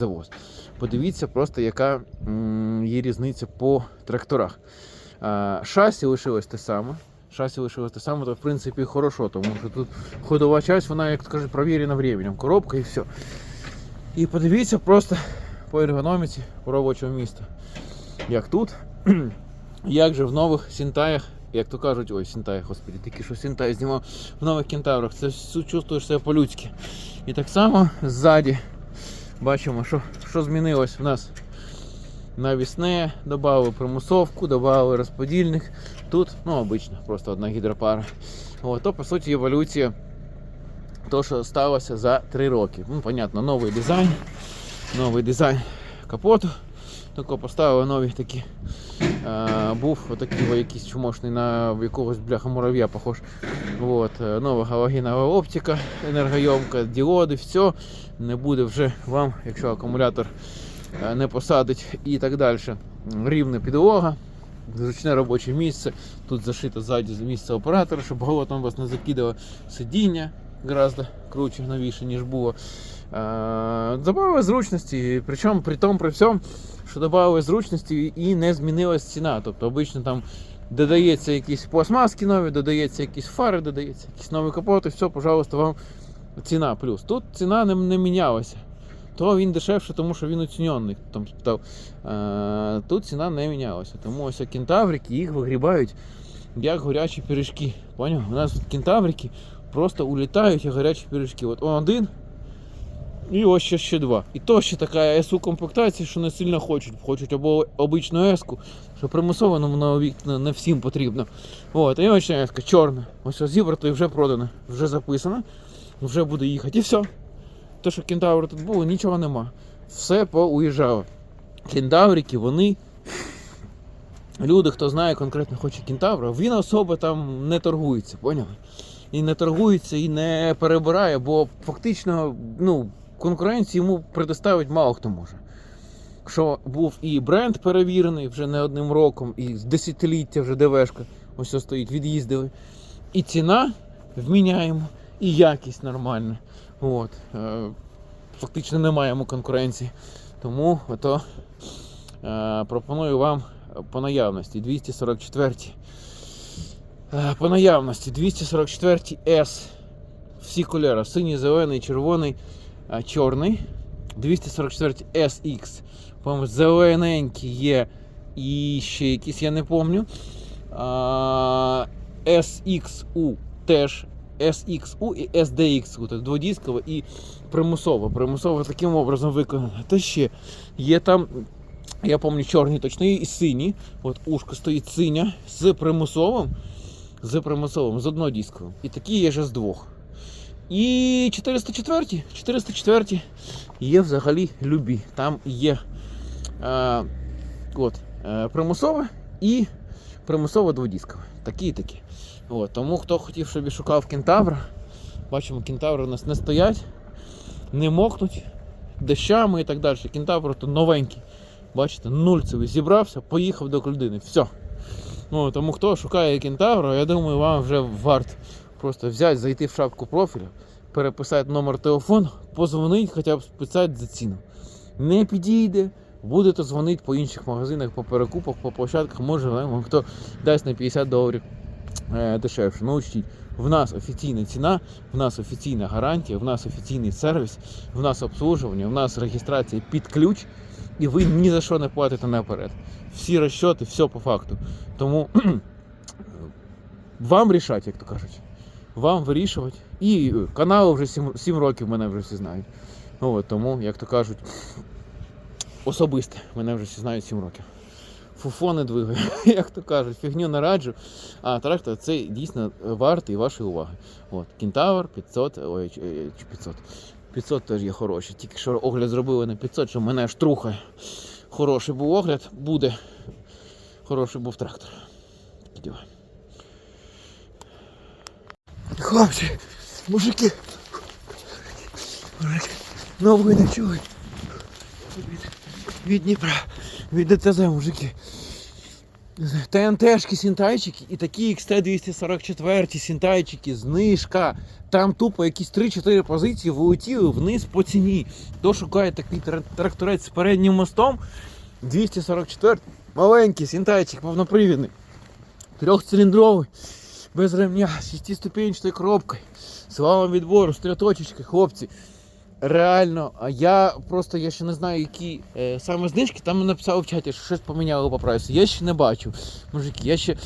завоз. Подивіться просто, яка є різниця по тракторах. Шасі лишилось те саме. Шасі лишилось те саме, то в принципі хорошо, тому що тут ходова часть, вона, як кажуть, провірена временем. Коробка і все. І подивіться просто по ергономіці робочого міста. Як тут, як же в нових сінтаях, як то кажуть, ой, сінтаях, господи, тільки що сінтай знімав в нових кентаврах, це чувствуєш себе по-людськи. І так само ззаді бачимо, що, що змінилось в нас. Навісне, додали примусовку, додали розподільник. Тут, ну, обично, просто одна гідропара. От, то, по суті, еволюція то, що сталося за 3 роки. Ну, понятно, новий дизайн, новий дизайн капоту. Тільки поставили нові такі. Е, був отакий якийсь чумошний на якогось бляха мурав'я похож. От, е, нова галогенова оптика, енергойомка, діоди, все. Не буде вже вам, якщо акумулятор е, не посадить і так далі. Рівна підлога, зручне робоче місце. Тут зашито ззаді місце оператора, щоб голотом вас не закидало сидіння гораздо круче, новіше, ніж було. Добавили зручності, причому при тому, при всьому, що додали зручності і не змінилась ціна. Тобто обично там додається якісь пластмаски нові, додається якісь фари, додається якісь нові капоти, все, пожалуйста, вам ціна плюс. Тут ціна не, не мінялася. То він дешевше, тому що він оцінений. Спитав. Е, тут ціна не мінялася. Тому ось кентаврики їх вигрібають як горячі пиріжки. Поняв? У нас кентаврики просто улітають як гарячі пиріжки. От один і ось ще, ще два. І то ще така СУ комплектація, що не сильно хочуть. Хочуть або обичну еску, що примусово на вікна не всім потрібно. От, і ось еска чорна. Ось зібрато і вже продано, вже записано, вже буде їхати. І все. Те, що кентаври тут було, нічого нема. Все поуїжджало. Кентаврики, вони. Люди, хто знає конкретно хоче кентавра, він особо там не торгується, поняли? І не торгується, і не перебирає, бо фактично, ну, конкуренції йому предоставити мало хто може. Що був і бренд перевірений вже не одним роком, і з десятиліття вже ДВшка ось стоїть, від'їздили. І ціна вміняємо, і якість нормальна. От. Е, Фактично немає йому конкуренції. Тому ото, е, пропоную вам по наявності 244. Е, По наявності 244 S. Всі кольори. Синій, зелений, червоний, чорний. 244 SX. По-моєму, зелененький є і ще якісь, я не пам'ятаю. А, SXU теж. SXU і SDXU, тобто дводіскове і примусово. Примусово таким образом виконано. Та ще є там, я пам'ятаю, чорний точно і синій. От ушко стоїть синя з примусовим, з примусовим, з однодісковим. І такі є вже з двох. І 404, 404 є взагалі любі. Там є е, от, е, примусове і примусово дводіскове. Такі і такі. От, тому хто хотів, щоб і шукав кентавра, бачимо, кентаври у нас не стоять, не мокнуть дощами і так далі. Кентавр то новенький. Бачите, нульцевий зібрався, поїхав до людини. Все. Ну, тому хто шукає кентавра, я думаю, вам вже варто просто взяти, зайти в шапку профіля, переписати номер телефону, позвонити, хоча б списати за ціну. Не підійде, будете дзвонити по інших магазинах, по перекупах, по площадках, може вам хто дасть на 50 доларів е, дешевше. Ну, учтіть, в нас офіційна ціна, в нас офіційна гарантія, в нас офіційний сервіс, в нас обслуживання, в нас реєстрація під ключ, і ви ні за що не платите наперед. Всі розчоти, все по факту. Тому вам рішать, як то кажуть. Вам вирішувати. І е, канал вже 7, 7 років мене вже всі знають. От, тому, як то кажуть, особисте мене вже всі знають 7 років. Фуфо не двигаю, як то кажуть, фігню не раджу. А трактор це дійсно вартий вашої уваги. От, Кентавр 500, ой, е, чи 500. 500 теж є хороші. Тільки що огляд зробили на 500, що мене аж трухає. Хороший був огляд, буде. Хороший був трактор. Такі. Хлопці, мужики. Нової не чули. Від, від Дніпра, від ДТЗ, мужики. ТНТшки, сінтайчики і такі XT244 сінтайчики, знижка. Там тупо якісь 3-4 позиції влетіли вниз по ціні. Хто шукає такий тракторець з переднім мостом, 244 маленький сінтайчик, повнопривідний, трьохциліндровий, без ремня, з 6-ступенчатою коробкою, з валом відбору, з трьоточечки, хлопці. Реально, а я просто я ще не знаю, які е, саме знижки. Там написали в чаті, що щось поміняло по прайсу. Я ще не бачу. Мужики, я ще,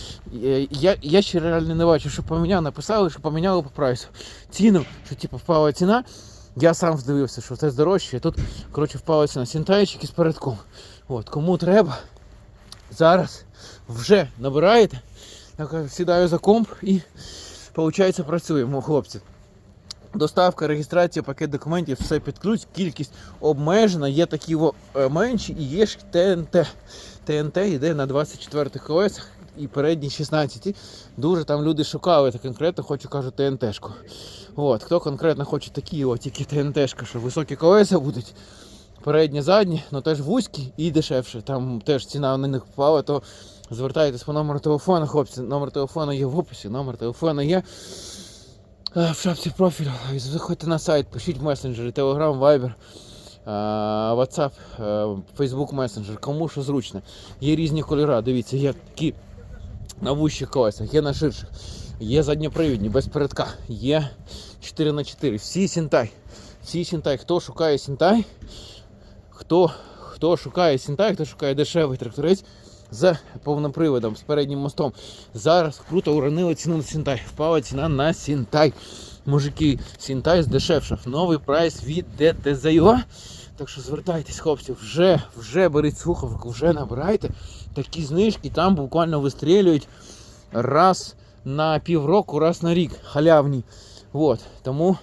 е, я, я ще реально не бачу, що поміняли. Написали, що поміняло по прайсу. Ціну, що типу впала ціна. Я сам здивився, що це дорожче. Тут, коротше, впала ціна. Сінтайчик із передком. От, кому треба, зараз вже набираєте. Я кажу, сідаю за комп і, виходить, працюємо, хлопці. Доставка, реєстрація, пакет документів, все під кількість обмежена, є такі е, менші і є ж ТНТ. ТНТ йде на 24 колесах і передні 16. Дуже там люди шукали, та конкретно хочу кажу ТНТшку. От, хто конкретно хоче такі, от тільки ТНТшка, що високі колеса будуть, передні, задні, але теж вузькі і дешевше. Там теж ціна на них впала, то звертайтесь по номеру телефону, хлопці. Номер телефону є в описі, номер телефону є. Е, В шапці профілю. Заходьте на сайт, пишіть месенджери, Telegram, Viber, е, WhatsApp, е, Facebook Messenger, кому що зручно. Є різні кольори, дивіться, є такі на вущих колесах, є на ширших, є задньопривідні, без передка, є 4х4, всі сінтай. Всі сінтай. Хто шукає сінтай, хто, хто шукає сінтай, хто шукає дешевий тракторець з повним приводом, з переднім мостом. Зараз круто уронили ціну на Сінтай. Впала ціна на Сінтай. Мужики, Сінтай здешевшав. Новий прайс від ДТЗЮА. Так що звертайтесь, хлопці, вже, вже беріть слухавку, вже набирайте. Такі знижки там буквально вистрілюють раз на півроку, раз на рік. Халявні. От, тому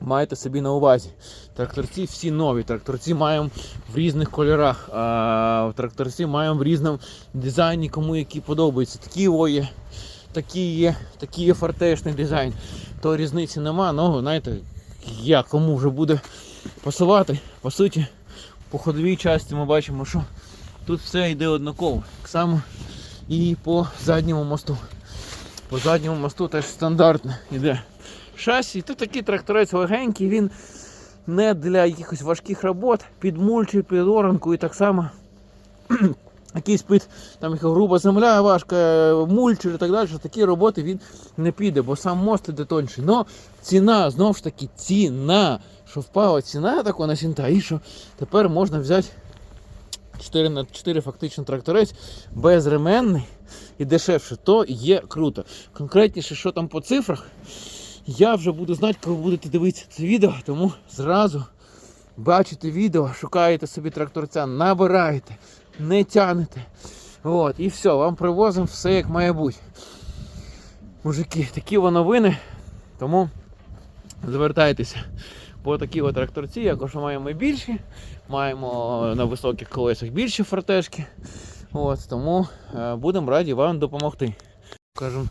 майте собі на увазі. Тракторці всі нові. Тракторці маємо в різних кольорах. А тракторці маємо в різному дизайні, кому які подобаються. Такі о є, такі є, такі є фортешний дизайн. То різниці нема, ну знаєте, я кому вже буде пасувати. По суті, по ходовій часті ми бачимо, що тут все йде однаково. Так само і по задньому мосту. По задньому мосту теж стандартне йде шасі. Тут такий тракторець легенький, він не для якихось важких робот, під мульчі, під оранку і так само. Якийсь під там груба земля важка, мульчер і так далі, такі роботи він не піде, бо сам мост іде тонший. Но ціна, знову ж таки, ціна, що впала ціна така на сінта, і що тепер можна взяти 4 на 4 фактично тракторець безременний і дешевше, то є круто. Конкретніше, що там по цифрах, я вже буду знати, коли будете дивитися це відео, тому зразу бачите відео, шукаєте собі тракторця, набираєте, не тянете. От, і все, вам привозимо все як має бути. Мужики, такі во новини, тому звертайтеся. По такі от тракторці, якось маємо більші, маємо на високих колесах більші фортешки. От, тому е, будемо раді вам допомогти. Кажемо,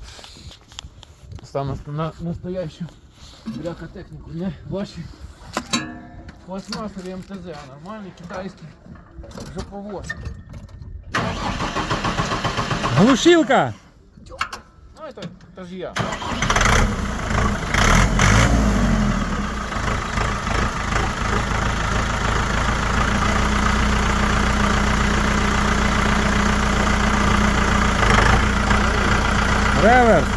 саме на настоящу бляха техніку, не ваші пластмасові МТЗ, а нормальні китайські жоповоз. Глушилка! Ну это, это ж я. Реверс!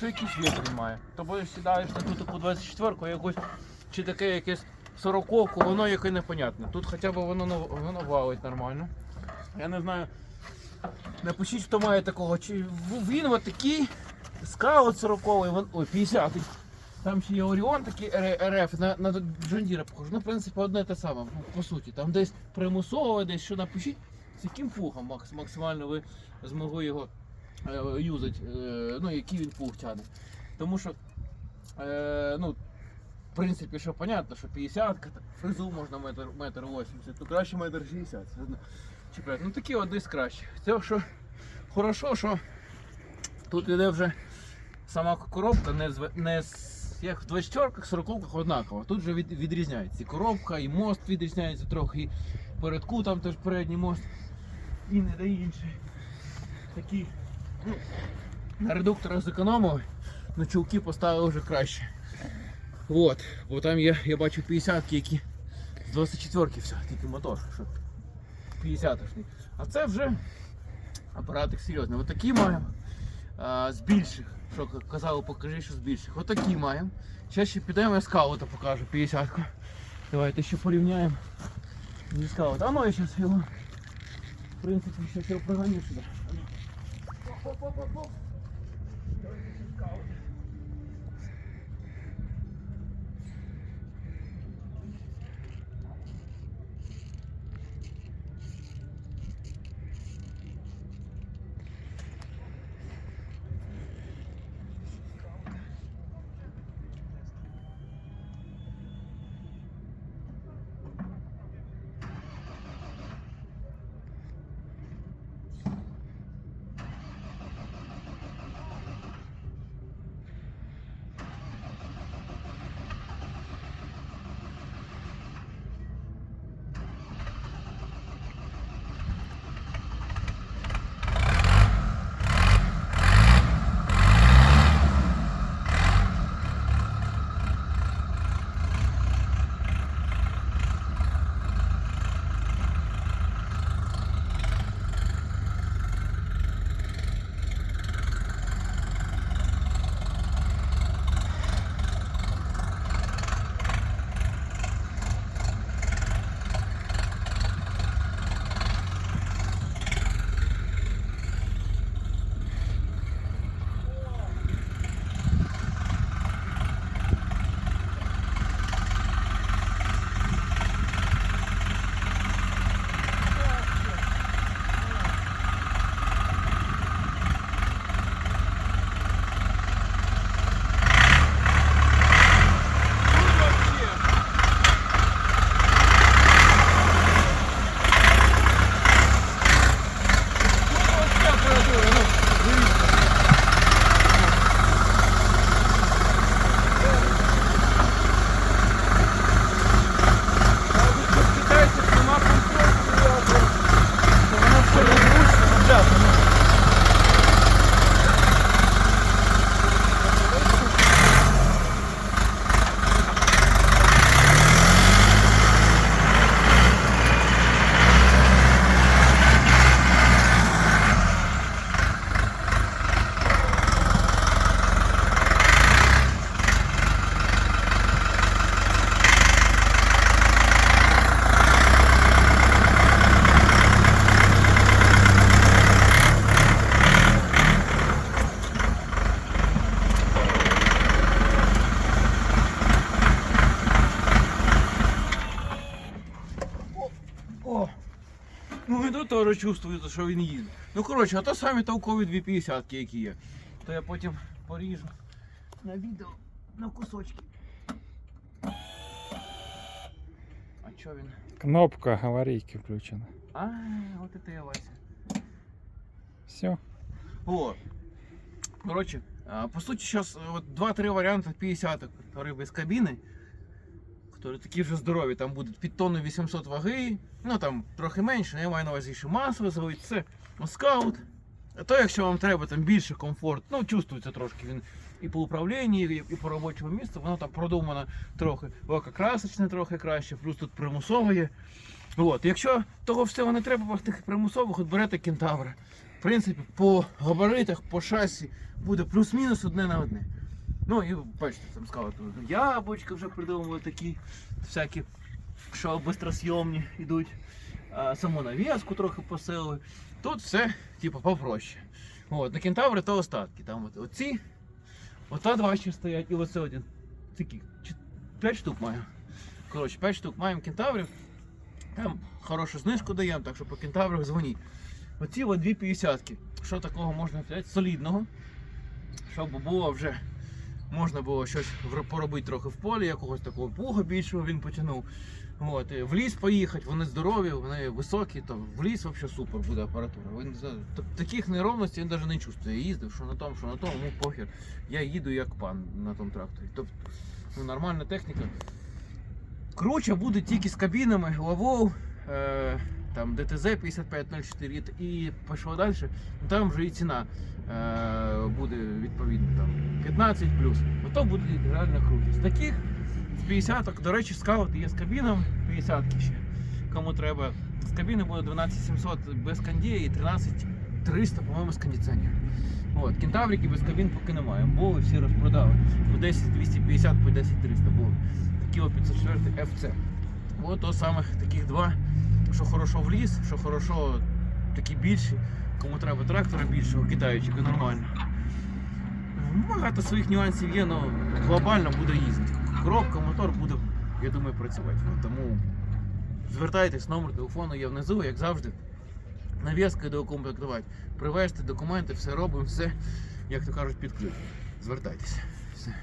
Що якийсь вітер має. Тобто сідаєш на ту таку 24-ку, якусь, чи таке якесь 40-ку, воно яке непонятне. Тут хоча б воно, воно валить нормально. Я не знаю. Напишіть, хто має такого. Чи він от такий скаут 40-й, вон- ой, 50-й. Там ще є Оріон такий РФ, на, на Джондіра похоже. Ну, в принципі, одне те саме, ну, по суті. Там десь примусово, десь що напишіть, з яким макс- максимально ви змогли його е, юзати, е, ну, який він тягне. Тому що, е, ну, в принципі, що понятно, що 50 фрезу можна метр, метр 80, то краще метр 60. Це, ну, ну такі от десь краще. Це що хорошо, що тут іде вже сама коробка не, з, не як в 24 40 однаково. Тут вже від, відрізняється. І коробка, і мост відрізняється трохи, і передку там теж передній мост, і не де інший. Такі ну, на редукторах зекономили, на чулки поставили вже краще. От, бо там є, я бачу 50-ки, які з 24-ки все, тільки мотор. Що 50-шний. А це вже апаратик серйозний. Отакі маємо. А, з більших. Що казали, покажи, що з більших. Отакі маємо. Зараз ще підемо я скаута покажу 50-ку. Давайте ще порівняємо. Зі скаута. А ну я зараз його. В принципі, ще його проганю сюди. А ну. Оп-оп-оп-оп. Давайте Тут теж чувствується, що він їде. Ну коротше, а то самі толкові 250 які є. То я потім поріжу на відео на кусочки. А чо він? Кнопка аварийки включена. А, от це я Вася. Все. Вот. Короче, по сути, сейчас вот 2-3 варианта 50 которые без кабины, которые такі вже здорові, там будуть під тонну 800 ваги, ну там трохи менше, але я маю на увазі, що масово зовуть, це скаут. А то, якщо вам треба там більше комфорт, ну чувствується трошки він і по управлінні, і, по робочому місцю, воно там продумано трохи, красочне трохи краще, плюс тут примусово є. От, якщо того всього не треба тих примусових, от берете кентавра. В принципі, по габаритах, по шасі буде плюс-мінус одне на одне. Ну і бачите, там сказали, тут яблучка вже придумали такі всякі, що бистросйомні йдуть. Саму нав'язку трохи посилили. Тут все, типу, попроще. От, на кентаври то остатки. Там от, оці, ота два ще стоять, і оце один. Такі, 5 штук маю. Коротше, 5 штук маємо кентаврів. Там хорошу знижку даємо, так що по кентаврах дзвоніть. Оці от дві п'ятдесятки. Що такого можна взяти? Солідного. Щоб було вже можна було щось поробити трохи в полі, якогось такого пуга більшого він потягнув. От, в ліс поїхати, вони здорові, вони високі, то в ліс взагалі супер буде апаратура. Він, таких неровностей він навіть не чувствує. Я їздив, що на тому, що на тому, ну похер. Я їду як пан на тому тракторі. Тобто, ну, нормальна техніка. Круче буде тільки з кабінами, лавов, е, там ДТЗ 5504 і пішло далі. Там вже і ціна е, буде відповідно там 15 плюс. Ото буде реально круто. З таких з 50 до речі, скаут є з кабіном 50 ще. Кому треба. З кабіни буде 12700 без кондія і 13300, по-моєму, з кондиціонером. От, кентаврики без кабін поки немає. Були, всі розпродали. По 10 250, по 10 300 були. Такі о 504 FC. От о самих таких два, що хорошо в ліс, що хорошо такі більші. Кому треба трактора більшого, китайчика нормально. Багато своїх нюансів є, але глобально буде їздити. Коробка, мотор буде, я думаю, працювати. Тому звертайтесь, номер телефону є внизу, як завжди. Нав'язка доукомплектувати. Привезти документи, все робимо, все, як то кажуть, під. Звертайтеся. Все.